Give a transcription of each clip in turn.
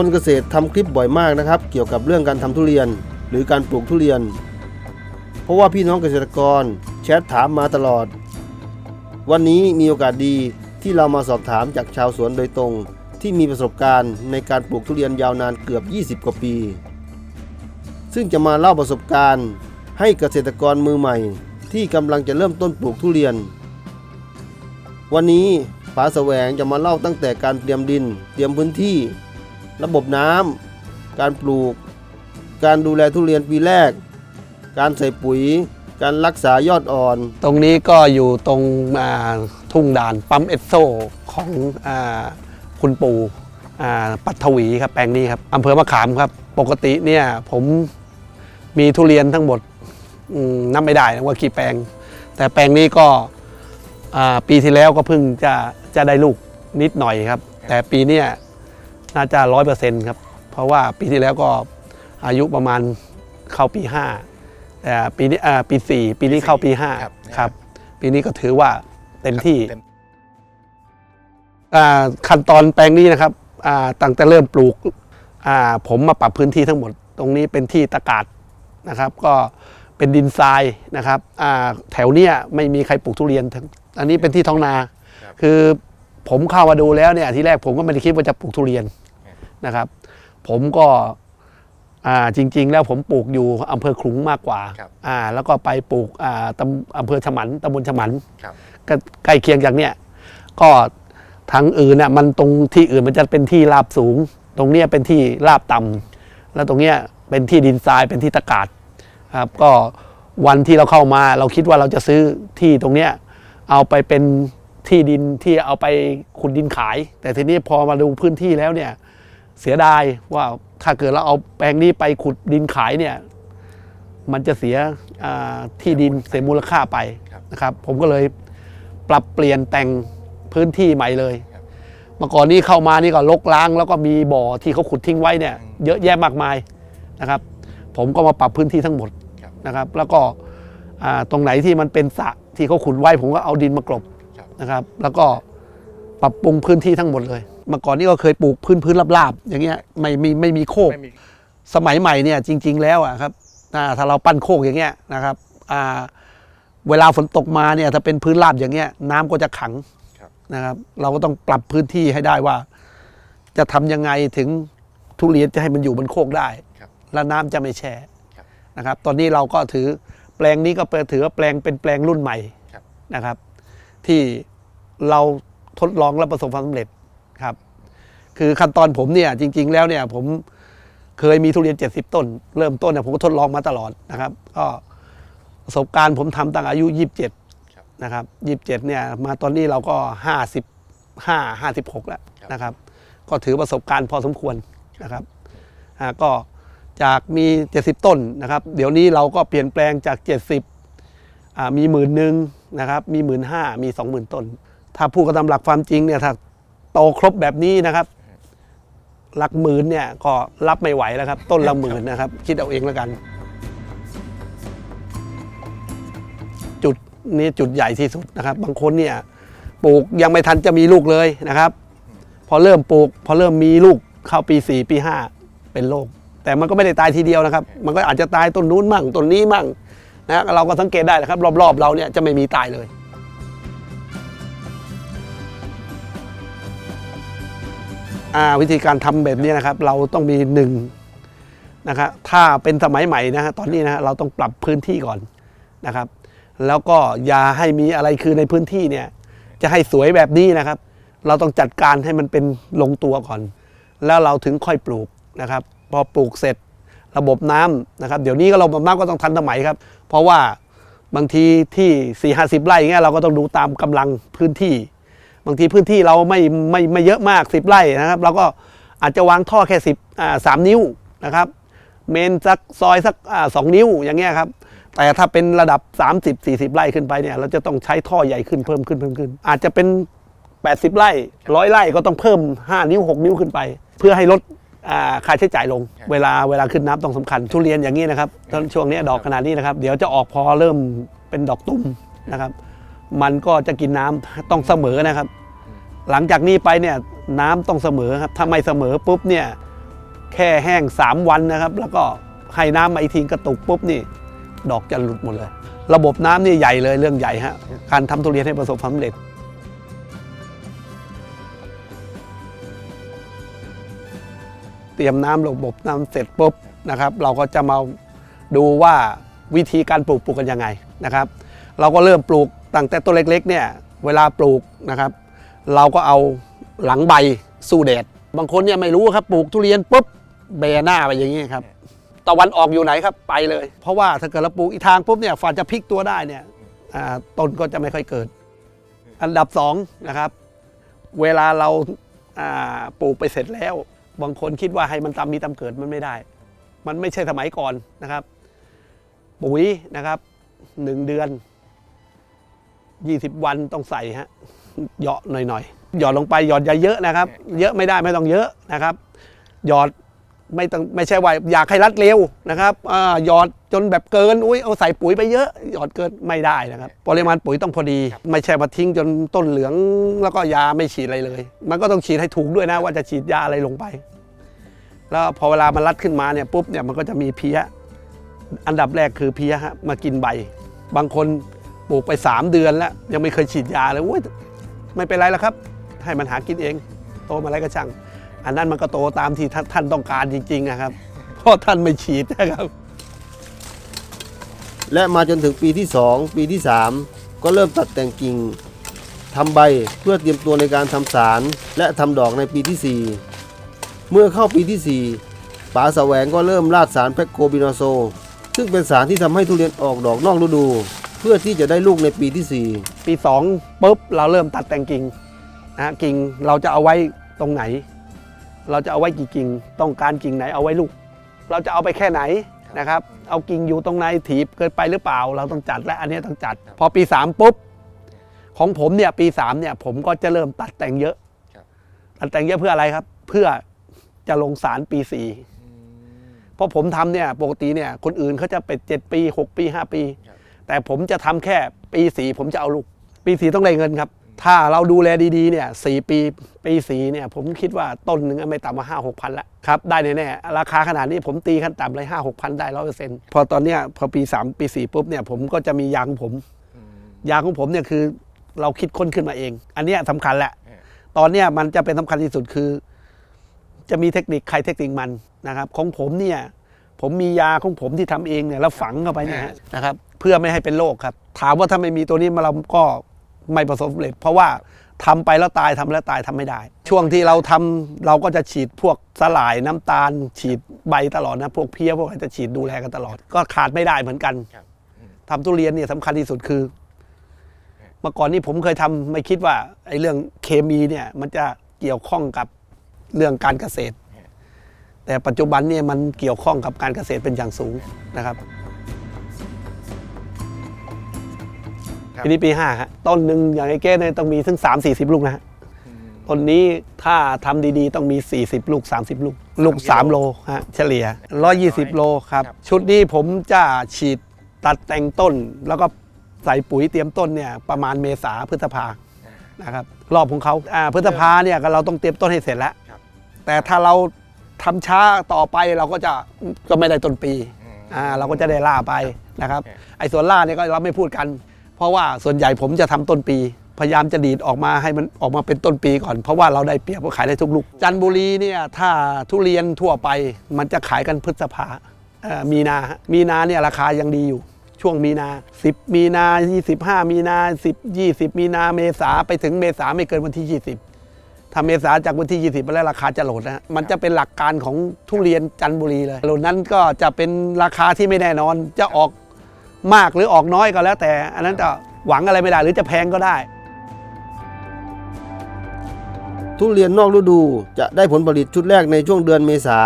คนเกษตรทำคลิปบ่อยมากนะครับ เกี่ยวกับเรื่องการทำทุเรียนหรือการปลูกทุเรียน เพราะว่าพี่น้องเกษตรกรแชทถามมาตลอด วันนี้มีโอกาสดีที่เรามาสอบถามจากชาวสวนโดยตรง ที่มีประสบการณ์ในการปลูกทุเรียนยาวนานเกือบ 20 กว่าปี ซึ่งจะมาเล่าประสบการณ์ ให้เกษตรกรมือใหม่ ที่กำลังจะเริ่มต้นปลูกทุเรียน วันนี้ป๋าแสวงจะมาเล่าตั้งแต่การเตรียมดิน เตรียมพื้นที่ ระบบน้ำ การปลูก การดูแลทุเรียนปีแรก การใส่ปุ๋ย การรักษายอดอ่อน ตรงนี้ก็อยู่ตรงทุ่งด่านปั๊มเอสโซของอคุณปู่ปัทวีครับแปลงนี้ครับอำเภอมะขามครับ ปกติเนี่ยผมมีทุเรียนทั้งหมดนับไม่ได้นะว่ากี่แปลง แต่แปลงนี้ก็ปีที่แล้วก็เพิ่งจะจะได้ลูกนิดหน่อยครับ แต่ปีนี้ น่าจะร้อยเปอร์เซ็นต์ครับ เพราะว่าปีที่แล้วก็อายุประมาณเข้าปีห้าแต่ปีนี้อ่าปีสี่ปีนี้เข้าปีห้าครับ ครับ ปีนี้ก็ถือว่าเต็มที่เต็มอ่าขั้นตอนแปลงนี้นะครับอ่าตั้งแต่เริ่มปลูกอ่าผมมาปรับพื้นที่ทั้งหมด ตรงนี้เป็นที่ตะกาดนะครับ ก็เป็นดินทรายนะครับอ่าแถวเนี้ยไม่มีใครปลูกทุเรียนทั้งอันนี้เป็นที่ท้องนาครับคือผมเข้ามาดูแล้วเนี่ยที่แรกผมก็ไม่ได้คิดว่าจะปลูกทุเรียน นะครับ ผมก็อ่าจริง ๆ แล้วผมปลูกอยู่อำเภอขลุงมากกว่าครับอ่าแล้วก็ไปปลูกอ่าตำอำเภอฉมันตำบลฉมันครับก็ใกล้เคียงจากเนี่ยก็ทางอื่นน่ะมันตรงที่อื่นมันจะเป็นที่ราบสูง ตรงเนี้ยเป็นที่ราบต่ำแล้วตรงเนี้ยเป็นที่ดินทรายเป็นที่ตะกาดครับก็วันที่เราเข้ามาเราคิดว่าเราจะซื้อที่ตรงเนี้ยเอาไปเป็นที่ดินที่เอาไปขุดดินขาย แต่ทีนี้พอมาดูพื้นที่แล้วเนี่ย เสียดายว่าถ้าเกิดเราเอาแปลงนี้ไปขุดดินขายเนี่ย มันจะเสียอ่าที่ดินเสียมูลค่าไปครับนะครับ ผมก็เลยปรับเปลี่ยนแต่งพื้นที่ใหม่เลยครับเมื่อก่อนนี้เข้ามานี่ก็ลกล้าง แล้วก็มีบ่อที่เขาขุดทิ้งไว้เนี่ย เยอะแยะมากมายนะครับ ผมก็มาปรับพื้นที่ทั้งหมดครับนะครับ แล้วก็อ่าตรงไหนที่มันเป็นสระที่เขาขุดไว้ ผมก็เอาดินมากลบครับนะครับ แล้วก็ปรับปรุงพื้นที่ทั้งหมดเลย เมื่อก่อนนี่ก็เคยปลูกพื้นพื้นราบๆอย่างเงี้ยไม่มีไม่มีโคก ไม่มีสมัยใหม่เนี่ยจริง ๆ แล้วอะครับอ่าถ้าเราปั้นโคกอย่างเงี้ยนะครับอ่าเวลาฝนตกมาเนี่ยถ้าเป็นพื้นราบอย่างเงี้ยน้ำก็จะขังครับนะครับ เราก็ต้องปรับพื้นที่ให้ได้ว่า จะทำยังไงถึงทุเรียนจะให้มันอยู่บนโคกได้ ครับ และน้ำจะไม่แช่ครับนะครับ ตอนนี้เราก็ถือแปลงนี้ก็เป็นถือว่าแปลงเป็นแปลงรุ่นใหม่ครับ นะครับ ที่เราทดลองและประสบความสำเร็จ ครับ คือขั้นตอนผมเนี่ยจริง ๆ แล้วเนี่ยผมเคยมีทุเรียน 70 ต้น เริ่มต้นเนี่ยผมก็ทดลองมาตลอดนะครับ ก็ประสบการณ์ผมทำตั้งอายุ 27ครับนะครับ 27 เนี่ยมาตอนนี้เราก็ 55 56 แล้วนะครับ ก็ถือประสบการณ์พอสมควรนะครับอ่าก็จากมี 70 ต้นนะครับ เดี๋ยวนี้เราก็เปลี่ยนแปลงจาก 70อ่ามีหมื่นหนึ่งนะครับ มีหมื่นห้ามีสองหมื่นต้น ถ้าพูดกันตามหลักความจริงเนี่ยถ้าโตครบแบบนี้นะครับหลักหมื่นเนี่ยก็รับไม่ไหวแล้วครับ ต้นละหมื่นนะครับ คิดเอาเองแล้วกัน จุดนี้จุดใหญ่ที่สุดนะครับ บางคนเนี่ยปลูกยังไม่ทันจะมีลูกเลยนะครับ พอเริ่มปลูก พอเริ่มมีลูกเข้าปี 4 ปี 5 เป็นโรคแต่มันก็ไม่ได้ตายทีเดียวนะครับ มันก็อาจจะตายต้นนู้นมั่งต้นนี้มั่งนะเราก็สังเกตได้นะครับ รอบๆ เราเนี่ยจะไม่มีตายเลย วิธีการทำแบบนี้นะครับ เราต้องมีหนึ่งนะครับถ้าเป็นสมัยใหม่นะฮะตอนนี้นะฮะเราต้องปรับพื้นที่ก่อนนะครับ แล้วก็อย่าให้มีอะไรคือในพื้นที่เนี่ย จะให้สวยแบบนี้นะครับ เราต้องจัดการให้มันเป็นลงตัวก่อน แล้วเราถึงค่อยปลูกนะครับ พอปลูกเสร็จระบบน้ำนะครับ เดี๋ยวนี้ก็เระบบน้ำก็ต้องทันสมัยครับ เพราะว่าบางทีที่4ี่ห้าสิบไร่เงี้ยเราก็ต้องดูตามกำลังพื้นที่ บางทีพื้นที่เราไม่ไม่ไม่เยอะมาก 10 ไร่นะครับเราก็อาจจะวางท่อแค่10อ่าสามนิ้วนะครับ เมนสักซอยสักอ่าสองนิ้วอย่างเงี้ยครับแต่ถ้าเป็นระดับ 30 40 ไร่ขึ้นไปเนี่ยเราจะต้องใช้ท่อใหญ่ขึ้นเพิ่มขึ้นเพิ่มขึ้น อาจจะเป็น 80 ไร่ร้อยไร่ก็ต้องเพิ่ม 5 นิ้ว 6 นิ้วขึ้นไป เพื่อให้ลดอ่าค่าใช้จ่ายลง เวลาเวลาขึ้นน้ำต้องสำคัญ ทุเรียนอย่างนี้นะครับตอนช่วงนี้ดอกขนาดนี้นะครับ เดี๋ยวจะออกพอเริ่มเป็นดอกตุ้มนะครับ มันก็จะกินน้ำต้องเสมอนะครับ หลังจากนี้ไปเนี่ยน้ำต้องเสมอครับถ้าไม่เสมอปุ๊บเนี่ยแค่แห้ง 3 วันนะครับ แล้วก็ให้น้ำมาอีกทีกระตุกปุ๊บนี่ ดอกจะหลุดหมดเลย ระบบน้ำนี่ใหญ่เลยเรื่องใหญ่ฮะการทำทุเรียนให้ประสบความสำเร็จเตรียมน้ำระบบน้ำเสร็จปุ๊บนะครับ เราก็จะมาดูว่าวิธีการปลูกปลูกกันยังไงนะครับ เราก็เริ่มปลูก ตั้งแต่ต้นเล็กๆเนี่ยเวลาปลูกนะครับ เราก็เอาหลังใบสู้แดดบางคนเนี่ยไม่รู้ครับปลูกทุเรียนปุ๊บแบหน้าไปอย่างนี้ครับตะวันออกอยู่ไหนครับไปเลย เพราะว่าถ้าเกิดเราปลูกอีทางปุ๊บเนี่ยฝันจะพลิกตัวได้เนี่ยต้นก็จะไม่ค่อยเกิด อันดับสองนะครับเวลาเราอ่าปลูกไปเสร็จแล้ว บางคนคิดว่าให้มันตามมีตามเกิดมันไม่ได้ มันไม่ใช่สมัยก่อนนะครับ ปุ๋ยนะครับหนึ่งเดือน 20 วันต้องใส่ฮะเหยาะหน่อยๆหยอดลงไปหยอดอย่าเยอะนะครับ เยอะไม่ได้ไม่ต้องเยอะนะครับ หยอดไม่ต้องไม่ใช่ว่าอยากให้รัดเร็วนะครับอาหยอดจนแบบเกินอุ้ยเอาใส่ปุ๋ยไปเยอะหยอดเกินไม่ได้นะครับ ปริมาณปุ๋ยต้องพอดี ไม่ใช่มาทิ้งจนต้นเหลืองแล้วก็ยาไม่ฉีดอะไรเลย มันก็ต้องฉีดให้ถูกด้วยนะว่าจะฉีดยาอะไรลงไป แล้วพอเวลามันรัดขึ้นมาเนี่ยปุ๊บเนี่ยมันก็จะมีเพี้ย อันดับแรกคือเพี้ยฮะมากินใบ บางคน ปลูกไป 3 เดือนแล้ว ยังไม่เคยฉีดยาเลยโอ้ยไม่เป็นไรแล้วครับ ให้มันหากินเอง โตมาอะไรก็ช่าง อันนั้นมันก็โตตามที่ท่านานต้องการจริงๆนะครับ เพราะท่านไม่ฉีดนะครับ และมาจนถึงปีที่ 2 ปีที่ 3 ก็เริ่มตัดแต่งกิ่งทำใบเพื่อเตรียมตัวในการทำสารและทำดอกในปีที่ 4 เมื่อเข้าปีที่ 4 ป๋าแสวงก็เริ่มราดสารแพคโคบินาโซ ซึ่งเป็นสารที่ทำให้ทุเรียนออกดอกนอกฤดู เพื่อที่จะได้ลูกในปีที่ปี2ปุ๊บเราเริ่มตัดแต่งกิ่งนะฮะกิ่งเราจะเอาไว้ตรงไหน เราจะเอาไว้กี่กิ่งต้องการกิ่งไหนเอาไว้ลูก เราจะเอาไปแค่ไหนนะครับ เอากิ่งอยู่ตรงไหนถีบเกินไปหรือเปล่า เราต้องจัดและอันนี้ต้องจัด พอปี3ปุ๊บของผมเนี่ยปี3เนี่ยผมก็จะเริ่มตัดแต่งเยอะครับ ตัดแต่งเยอะเพื่ออะไรครับ เพื่อจะลงสารปี4 เพราะผมทำเนี่ยปกติเนี่ยคนอื่นเขาจะไปเจ็ดปี 6 ปี 5 ปี ครับ แต่ผมจะทำแค่ปีสีผมจะเอาลูก ปีสีต้องได้เงินครับ ถ้าเราดูแลดีๆเนี่ยสี่ปีปีสีเนี่ยผมคิดว่าต้นหนึ่งไม่ต่ำกว่าห้าหกพันละครับได้แน่ๆราคาขนาดนี้ผมตีขั้นต่ำเลยห้าหกพันได้ร้อยเปอร์เซ็นต์พอตอนเนี้ยพอปีสามปีสี่ปุ๊บเนี่ยผมก็จะมียางของผมยางของผมเนี่ยคือเราคิดค้นขึ้นมาเอง อันนี้ยสำคัญแหละ ตอนเนี้ยมันจะเป็นสำคัญที่สุดคือ จะมีเทคนิคใครเทคนิคมันนะครับ ของผมเนี่ยผมมียาของผมที่ทำเองเนี่ยแล้วฝังเข้าไปเนี่ยนะครับ เพื่อไม่ให้เป็นโรคครับ ถามว่าถ้าไม่มีตัวนี้มาเราก็ไม่ประสบความสำเร็จ เพราะว่าทำไปแล้วตายทำแล้วตายทำไม่ได้ ช่วงที่เราทำเราก็จะฉีดพวกสลายน้ำตาล ฉีดใบตลอดนะพวกเพี้ยพวกอะไรจะฉีดดูแลกันตลอด ก็ขาดไม่ได้เหมือนกันครับอืมทำทุเรียนเนี่ยสำคัญที่สุดคือ เมื่อก่อนนี้ผมเคยทำไม่คิดว่าไอ้เรื่องเคมีเนี่ย มันจะเกี่ยวข้องกับเรื่องการเกษตร แต่ปัจจุบันเนี่ยมันเกี่ยวข้องกับการเกษตรเป็นอย่างสูงนะครับ ครับ ทีนี้ปีห้าฮะต้นหนึ่งอย่างไอ้เก้เนี่ยต้องมีถึง 3 4 0 ลูกนะฮะต้นนี้ถ้าทำดีๆ ต้องมี 40 ลูก 30 ลูก ลูก 3 โลฮะเฉลี่ย 120 โลครับ ครับ ชุดนี้ผมจะฉีดตัดแต่งต้น แล้วก็ใส่ปุ๋ยเตรียมต้นเนี่ยประมาณเมษาพฤษภานะครับรอบของเขาอ่าพฤษภาเนี่ยก็เราต้องเตรียมต้นให้เสร็จแล้ว ครับ แต่ถ้าเราทำช้าต่อไปเราก็จะก็ไม่ได้ต้นปีอ่าเราก็จะได้ล่าไปนะครับครับไอ้ส่วนล่าเนี่ยก็เราไม่พูดกัน เพราะว่าส่วนใหญ่ผมจะทำต้นปี พยายามจะดีดออกมาให้มันออกมาเป็นต้นปีก่อน เพราะว่าเราได้เปรียบว่าขายได้ทุกลูก จันบุรีเนี่ยถ้าทุเรียนทั่วไปมันจะขายกันพฤษภามีนา มีนาเนี่ยราคายังดีอยู่ ช่วงมีนา 10 มีนา 25 มีนา 10 20 มีนาเมษาไปถึงเมษาไม่เกินวันที่ 20 ถ้าเมษาจากวันที่ 20 ไปแล้วราคาจะโหลดนะฮะมันจะเป็นหลักการของทุเรียนจันบุรีเลยโหลดนั้นก็จะเป็นราคาที่ไม่แน่นอนจะออก มากหรือออกน้อยก็แล้วแต่ อันนั้นจะหวังอะไรไม่ได้หรือจะแพงก็ได้4ทุเรียนนอกฤดูจะได้ผลผลิตชุดแรกในช่วงเดือนเมษา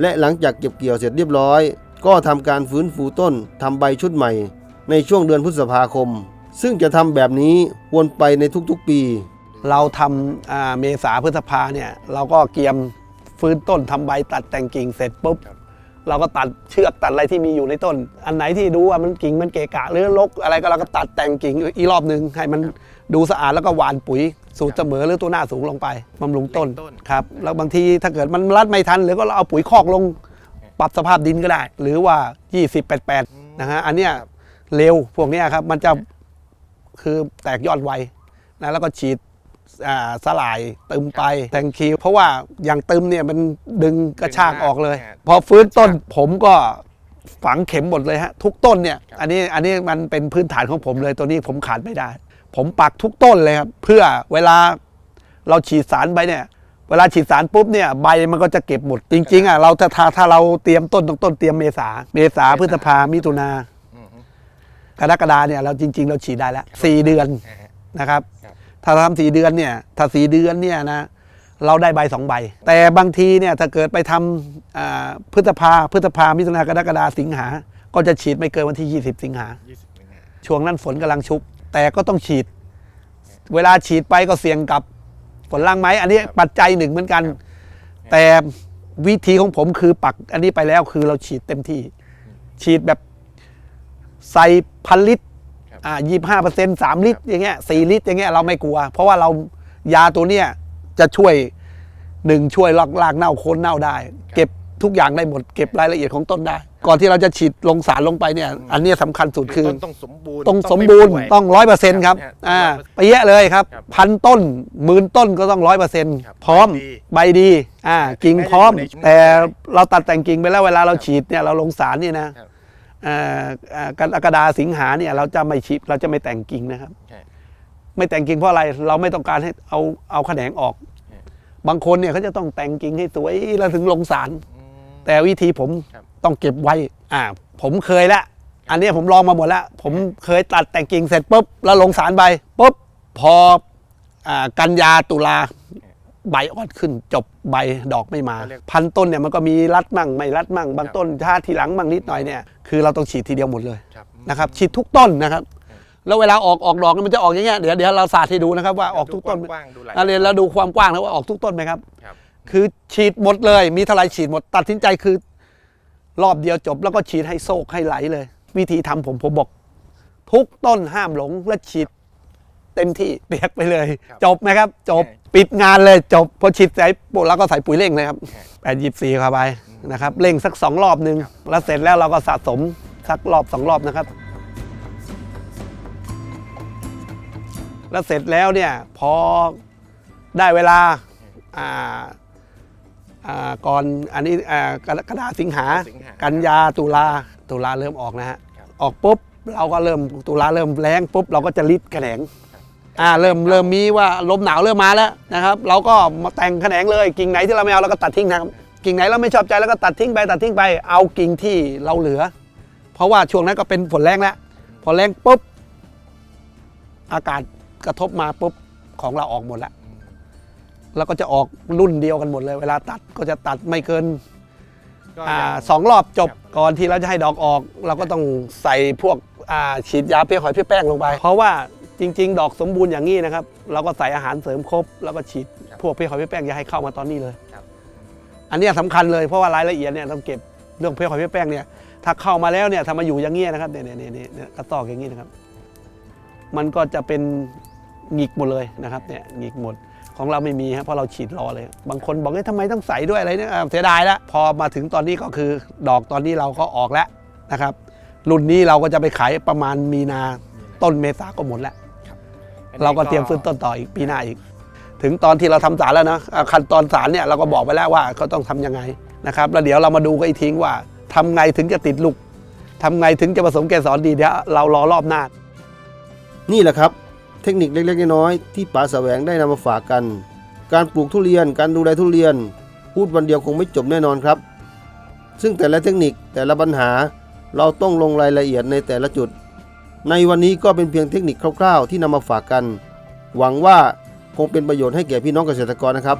และหลังจากเก็บเกี่ยวเสร็จเรียบร้อย ก็ทำการฟื้นฟูต้นทำใบชุดใหม่ ในช่วงเดือนพฤษภาคม ซึ่งจะทำแบบนี้วนไปในทุกๆปี เราทำอ่าเมษาพฤษภาเนี่ยเราก็เกียมฟื้นต้นทำใบตัดแต่งกิ่งเสร็จปุ๊บครับ เราก็ตัดเชือกตัดอะไรที่มีอยู่ในต้น อันไหนที่ดูว่ามันกิ่งมันเกะกะหรือรกอะไรก็เราก็ตัดแต่งกิ่งอีกรอบหนึ่งให้มันดูสะอาดแล้วก็หวานปุ๋ยสูตรเสมอหรือตัวหน้าสูงลงไปบำรุงต้นเร่งต้นครับแล้วบางทีถ้าเกิดมันรัดไม่ทันหรือก็เราเอาปุ๋ยคอกลงปรับสภาพดินก็ได้ หรือว่า 20 88นะฮะอันเนี้ยครับเร็วพวกเนี้ยครับมันจะคือแตกยอดไวนะแล้วก็ฉีดอ่า สลายตึมไปแทงคิวเพราะว่าอย่างตึมเนี่ยมันดึงกระชากออกเลยครับพอฟื้นต้นผมก็ฝังเข็มหมดเลยฮะทุกต้นเนี่ยครับอันนี้อันนี้มันเป็นพื้นฐานของผมเลยตัวนี้ผมขาดไม่ได้ ผมปักทุกต้นเลยครับเพื่อเวลาเราฉีดสารไปเนี่ยเวลาฉีดสารปุ๊บเนี่ยใบมันก็จะเก็บหมด จริง ๆอะเราถ้าถ้าถ้าเราเตรียมต้นต้องต้นเตรียมเมษาเมษาพฤษภามิถุนาอืมฮึกรกฎาเนี่ยเราจริง ๆ เราฉีดได้แล้วสี่เดือนอ่าฮะนะครับครับ ถ้าทำสี่เดือนเนี่ยถ้าสี่เดือนเนี่ยนะเราได้ใบสองใบ แต่บางทีเนี่ยถ้าเกิดไปทำอ่าพฤษภาพฤษภามิถุนากรกฎาสิงหา ก็จะฉีดไม่เกินวันที่ 20 สิงหายี่สิบสิงหาช่วงนั้นฝนกำลังชุก แต่ก็ต้องฉีด เวลาฉีดไปก็เสี่ยงกับฝนล่างไหมอันนี้ปัจจัยหนึ่งเหมือนกัน แต่วิธีของผมคือปักอันนี้ไปแล้วคือเราฉีดเต็มที่ ฉีดแบบใส่พันลิตร ครับ อ่ายี่ห้าเปอร์เซ็นต์สามลิตรอย่างเงี้ยสี่ลิตรอย่างเงี้ยเราไม่กลัว เพราะว่าเรายาตัวเนี้ยจะช่วยหนึ่งช่วยลากลากเน่าโคนเน่าได้ เก็บทุกอย่างได้หมดเก็บรายละเอียดของต้นได้ ก่อนที่เราจะฉีดลงสารลงไปเนี่ย อันเนี้ยสำคัญสุดคือต้นต้องสมบูรณ์ต้องสมไบูรณ์ป่วยต้องร้อยเปอร์เซ็นต์ครับครับอ่า100%ไปเยอะเลยครับครับ พันต้นหมื่นต้นก็ต้องร้อยเปอร์เซ็นต์ครับพร้อมใบดีใบดีอ่ากิ่งพร้อมแม้จะอยู่ในแต่เราตัดแต่งกิ่งไปแล้วเวลาเราฉีดเนี่ยเราลงสารเนี่ยนะครับอ่าอ่า กรกฎาสิงหาเนี่ยเราจะไม่ฉีดเราจะไม่แต่งกิ่งนะครับใช่ไม่แต่งกิ่งเพราะอะไรเราไม่ต้องการให้เอาเอาแขนงออกอืมบางคนเนี่ยเขาจะต้องแต่งกิ่งให้สวยแล้วถึงลงสารอืมแต่วิธีผมครับต้องเก็บไว้ อ่า ผมเคยแล้วอันเนี้ยผมลองมาหมดแล้ว ผมเคยตัดแต่งกิ่งเสร็จปุ๊บแล้วลงสารใบปุ๊บพออ่ากันยาตุลา ใบอ่อนขึ้นจบใบดอกไม่มาเขาเรียกพันต้นเนี่ยมันก็มีรัดมั่งไม่รัดมั่งบางต้นถ้าทีหลังมั่งนิดหน่อยเนี่ยคือเราต้องฉีดทีเดียวหมดเลยครับนะครับฉีดทุกต้นนะครับแล้วเวลาออกออกดอกเนี่ยมันจะออกอย่างเงี้ยเดี๋ยวเดี๋ยวเราสาธิตให้ดูนะครับว่าออกทุกต้นดูกว้างๆดูหลายอะเรียนแล้วดูความกว้างแล้วว่าออกทุกต้นไหมครับครับคือฉีดหมดเลย มีเท่าไหรฉีดหมดตัดสินใจคือ รอบเดียวจบแล้วก็ฉีดให้โซกให้ไหลเลย วิธีทำผมผมบอก ทุกต้นห้ามหลงและฉีด เต็มที่เปียกไปเลยครับ จบไหมครับจบใช่ปิดงานเลยจบพอฉีดใส่ปุ๊บแล้วก็ใส่ปุ๋ยเร่งเลยครับใช่แปดยี่สี่เข้าไปนะครับเร่งสักสองรอบหนึ่งแล้วเสร็จแล้วเราก็สะสมสักรอบสองรอบนะครับ แล้วเสร็จแล้วเนี่ยพอได้เวลาอ่าอ่าก่อนอันนี้อ่ากรกฎาสิงหาสิงหากันยาตุลาตุลาเริ่มออกนะฮะครับออกปุ๊บเราก็เริ่มตุลาเริ่มแรงปุ๊บเราก็จะริดแขนง อ่าเริ่มเริ่มมีว่าลมหนาวเริ่มมาแล้วนะครับ เราก็มาแต่งแขนงเลยกิ่งไหนที่เราไม่เอาเราก็ตัดทิ้งนะครับกิ่งไหนเราไม่ชอบใจแล้วก็ตัดทิ้งไปตัดทิ้งไปเอากิ่งที่เราเหลือ เพราะว่าช่วงนั้นก็เป็นฝนแรงแล้วพอแรงปุ๊บอากาศกระทบมาปุ๊บของเราออกหมดแล้วอืมแล้วก็จะออกรุ่นเดียวกันหมดเลย เวลาตัดก็จะตัดไม่เกินก็อาย่างสองรอบจบครับก่อนที่เราจะให้ดอกออก เราก็ต้องใส่พวกอ่าฉีดยาเพี้ยหอยเพี้ยแป้งลงไป เพราะว่า จริง ๆ ดอกสมบูรณ์อย่างนี้นะครับ เราก็ใส่อาหารเสริมครบ แล้วก็ฉีดพวกเพี้ยหอยเพี้ยแป้งอย่าให้เข้ามาตอนนี้เลยครับอันเนี้ยสำคัญเลยเพราะว่ารายละเอียดเนี่ยต้องเก็บเรื่องเพี้ยหอยเพี้ยแป้งเนี่ยถ้าเข้ามาแล้วเนี่ยถ้ามาอยู่อย่างเงี้ยนะครับเนี่ยเนี่ยเนี่ยเนี่ยกระตอกอย่างงี้นะครับ มันก็จะเป็นหงิกหมดเลยนะครับเนี่ยหงิกหมดของเราไม่มีครับเพราะเราฉีดรอเลย บางคนบอกว่าทำไมต้องใส่ด้วยอะไรเนี่ยอ่าเสียดายแล้วพอมาถึงตอนนี้ก็คือดอกตอนนี้เราก็ออกแล้วนะครับ รุ่นนี้เราก็จะไปขายประมาณมีนาต้นเมษาก็หมดแล้วอันนี้ เราก็เตรียมฟื้นต้นต่ออีกปีหน้าอีก ถึงตอนที่เราทำสารแล้วนะอ่าขั้นตอนสารเนี่ยเราก็บอกไปแล้วว่าเขาต้องทำยังไงนะครับแล้วเดี๋ยวเรามาดูกันอีกทีว่าทำไงถึงจะติดลูกทำไงถึงจะผสมเกสรดีเดี๋ยวเรารอรอบหน้า นี่แหละครับ เทคนิคเล็กๆน้อยๆที่ป๋าแสวงได้นำมาฝากกัน การปลูกทุเรียน การดูแลทุเรียน พูดวันเดียวคงไม่จบแน่นอนครับ ซึ่งแต่ละเทคนิคแต่ละปัญหาเราต้องลงรายละเอียดในแต่ละจุด ในวันนี้ก็เป็นเพียงเทคนิคคร่าวๆ ที่นำมาฝากกัน หวังว่าคงเป็นประโยชน์ให้แก่พี่น้องเกษตรกรนะครับ